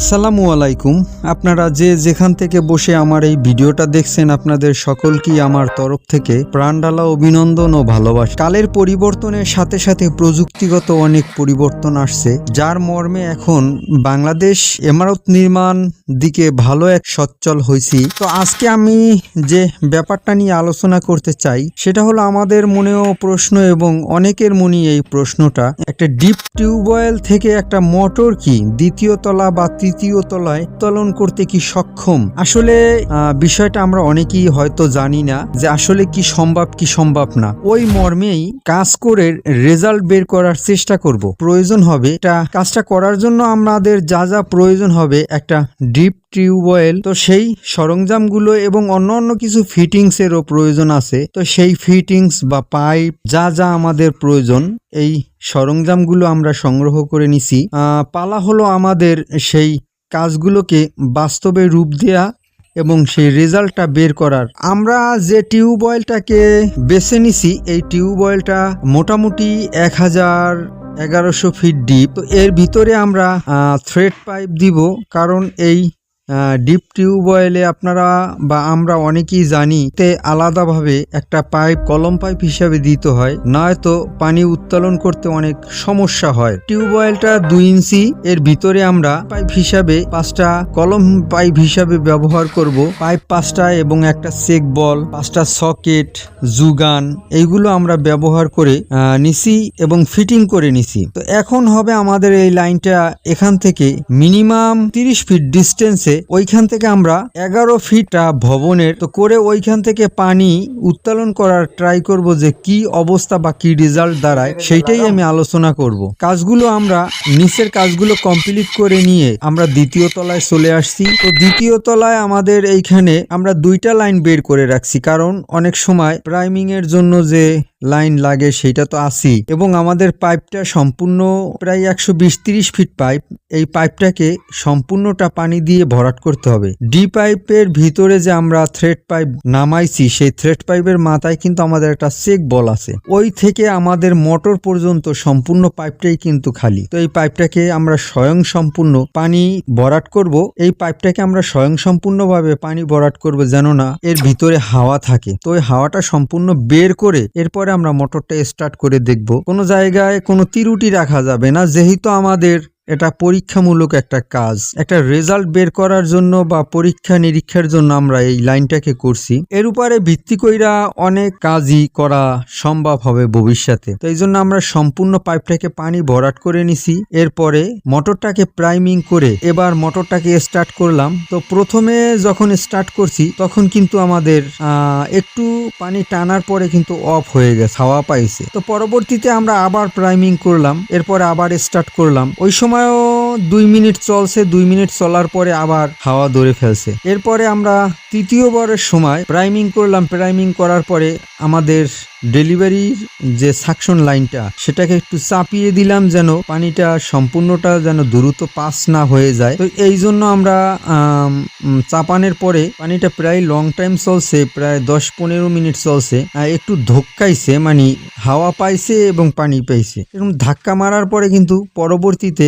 আসসালামু আলাইকুম। আপনারা যে যেখান থেকে বসে আমার এই ভিডিওটা দেখছেন, আপনাদের সকলকেই আমার তরফ থেকে প্রাণডালা অভিনন্দন ও ভালোবাসা। কালের পরিবর্তনের সাথে সাথে প্রযুক্তিগত অনেক পরিবর্তন আসছে, যার মর্মে এখন বাংলাদেশ এমারত নির্মাণ দিকে ভালো এক সচ্ছল হয়েছি তো আজকে আমি যে ব্যাপারটা নিয়ে আলোচনা করতে চাই, সেটা হলো আমাদের মনেও প্রশ্ন এবং অনেকের মনে এই প্রশ্নটা, একটা ডিপ টিউবওয়েল থেকে একটা মোটর কি দ্বিতীয় তলা বা তৃতীয় তলায় উত্তোলন করতে কি সক্ষম? আসলে বিষয়টা আমরা অনেকেই হয়তো জানি না যে আসলে কি সম্ভব কি সম্ভব না। ওই মর্মেই কাজ করে রেজাল্ট বের করার চেষ্টা করব। প্রয়োজন হবে, এটা কাজটা করার জন্য আমাদের যা যা প্রয়োজন হবে, একটা ডিপ টিউবওয়েল, তো সেই সরঞ্জামগুলো এবং অন্য অন্য কিছু ফিটিংস এরও প্রয়োজন আছে। তো সেই ফিটিংস বা পাইপ, যা যা আমাদের প্রয়োজন, এই সরঞ্জামগুলো আমরা সংগ্রহ করে নিছি। পালা হলো আমাদের সেই কাজগুলোকে বাস্তবে রূপ দেয়া এবং সেই রেজাল্টটা বের করার। আমরা যে টিউবওয়েলটাকে বেছে নিছি, এই টিউবওয়েলটা মোটামুটি এক হাজার এগারোশো ফিট ডিপ এর ভিতরে আমরা থ্রেড পাইপ দিব কারণ এই ডিপ টিউবওয়েলে আপনারা বা আমরা অনেকেই জানি তে আলাদাভাবে একটা পাইপ কলম পাইপ হিসাবে দিতে হয়, নয়তো পানি উত্তোলন করতে অনেক সমস্যা হয়। টিউবওয়েলটা দুই ইঞ্চি, এর ভিতরে আমরা পাইপ হিসাবে পাঁচটা কলম পাইপ হিসাবে ব্যবহার করব। পাইপ পাঁচটা এবং একটা চেক বল পাঁচটা সকেট জুগান এইগুলো আমরা ব্যবহার করে নিছি এবং ফিটিং করে নিছি। তো এখন হবে আমাদের এই লাইনটা এখান থেকে মিনিমাম তিরিশ ফিট ডিস্টেন্সে ওইখান থেকে আমরা এগারো ফিটটা ভবনের, তো করে ওইখান থেকে পানি উত্তোলন করার ট্রাই করব যে কি অবস্থা বা কি রেজাল্ট দাঁড়ায়, সেইটাই আমি আলোচনা করব। কাজগুলো আমরা, নিচের কাজগুলো কমপ্লিট করে নিয়ে আমরা দ্বিতীয় তলায় চলে আসছি। তো দ্বিতীয় তলায় আমাদের এইখানে আমরা দুইটা লাইন বের করে রাখছি, কারণ অনেক সময় প্রাইমিং এর জন্য যে লাইন লাগে সেটা তো আসি এবং আমাদের পাইপটা সম্পূর্ণ প্রায় একশো বিশ ফিট পাইপ এই পাইপটাকে সম্পূর্ণটা পানি দিয়ে ভরাট করতে হবে। ডি পাইপের ভিতরে যে আমরা থ্রেড পাইপ নামাইছি, সেই থ্রেড পাইপের মাথায় কিন্তু আমাদের একটা চেক বল আছে। ওই থেকে আমাদের মোটর পর্যন্ত সম্পূর্ণ পাইপটাই কিন্তু খালি। তো এই পাইপটাকে আমরা স্বয়ং সম্পূর্ণ পানি ভরাট করব। এই পাইপটাকে আমরা স্বয়ং সম্পূর্ণভাবে পানি ভরাট করব যেন না এর ভিতরে হাওয়া থাকে। তো ওই হাওয়াটা সম্পূর্ণ বের করে এরপরে আমরা মোটরটা স্টার্ট করে দেখব। কোনো জায়গায় কোনো তিরুটি রাখা যাবে না। যেহেতু আমাদের এটা পরীক্ষামূলক একটা কাজ। একটা রেজাল্ট বের করার জন্য বা পরীক্ষা নিরীক্ষার জন্য আমরা এই লাইনটাকে করছি। এর উপরে ভিত্তি কইরা অনেক কাজই করা সম্ভব হবে ভবিষ্যতে। তো এই জন্য আমরা সম্পূর্ণ পাইপটাকে পানি ভরাট করে নিছি। এরপরে মোটরটাকে প্রাইমিং করে এবার মোটরটাকে স্টার্ট করলাম। তো প্রথমে যখন স্টার্ট করছি, তখন কিন্তু আমাদের একটু পানি টানার পরে কিন্তু অফ হয়ে গেছে, হাওয়া পাইছে। তো পরবর্তীতে আমরা আবার প্রাইমিং করলাম। এরপরে আবার স্টার্ট করলাম। ওই 고마요. দুই মিনিট চলছে, দুই মিনিট চলার পরে আবার হাওয়া ধরে ফেলছে। এরপরে আমরা তৃতীয়বারের সময় প্রাইমিং করলাম। প্রাইমিং করার পরে আমাদের ডেলিভারির যে সাকশন লাইনটা সেটাকে একটু চাপিয়ে দিলাম যেন পানিটা সম্পূর্ণটা যেন দ্রুত পাস না হয়ে যায়। তো এই জন্য আমরা চাপানের পরে পানিটা প্রায় লং টাইম চলছে, প্রায় দশ পনেরো মিনিট চলছে। একটু ধক্কাইছে মানে হাওয়া পাইছে এবং পানি পাইছে। এরকম ধাক্কা মারার পরে কিন্তু পরবর্তীতে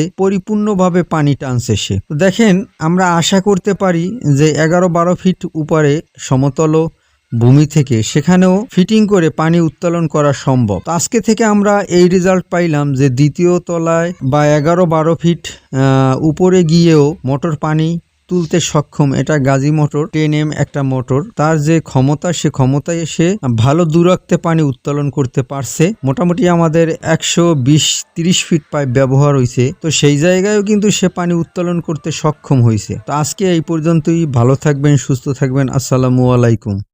পরিপূর্ণভাবে পানি টানছে সে। দেখেন, আমরা আশা করতে পারি যে এগারো বারো ফিট উপরে সমতল ভূমি থেকে সেখানেও ফিটিং করে পানি উত্তোলন করা সম্ভব। আজকে থেকে আমরা এই রেজাল্ট পাইলাম যে দ্বিতীয় তলায় বা এগারো বারো ফিট উপরে গিয়েও মোটর পানি তুলতে সক্ষম। এটা গাজী মোটর, টেন এম একটা মোটর। তার যে ক্ষমতা, সে ক্ষমতায় এসে ভালো দূরত্বে পানি উত্তোলন করতে পারছে। মোটামুটি আমাদের একশো বিশ তিরিশ ফিট পাইপ ব্যবহার হয়েছে তো সেই জায়গায়ও কিন্তু সে পানি উত্তোলন করতে সক্ষম হয়েছে তো আজকে এই পর্যন্তই। ভালো থাকবেন, সুস্থ থাকবেন। আসসালামু আলাইকুম।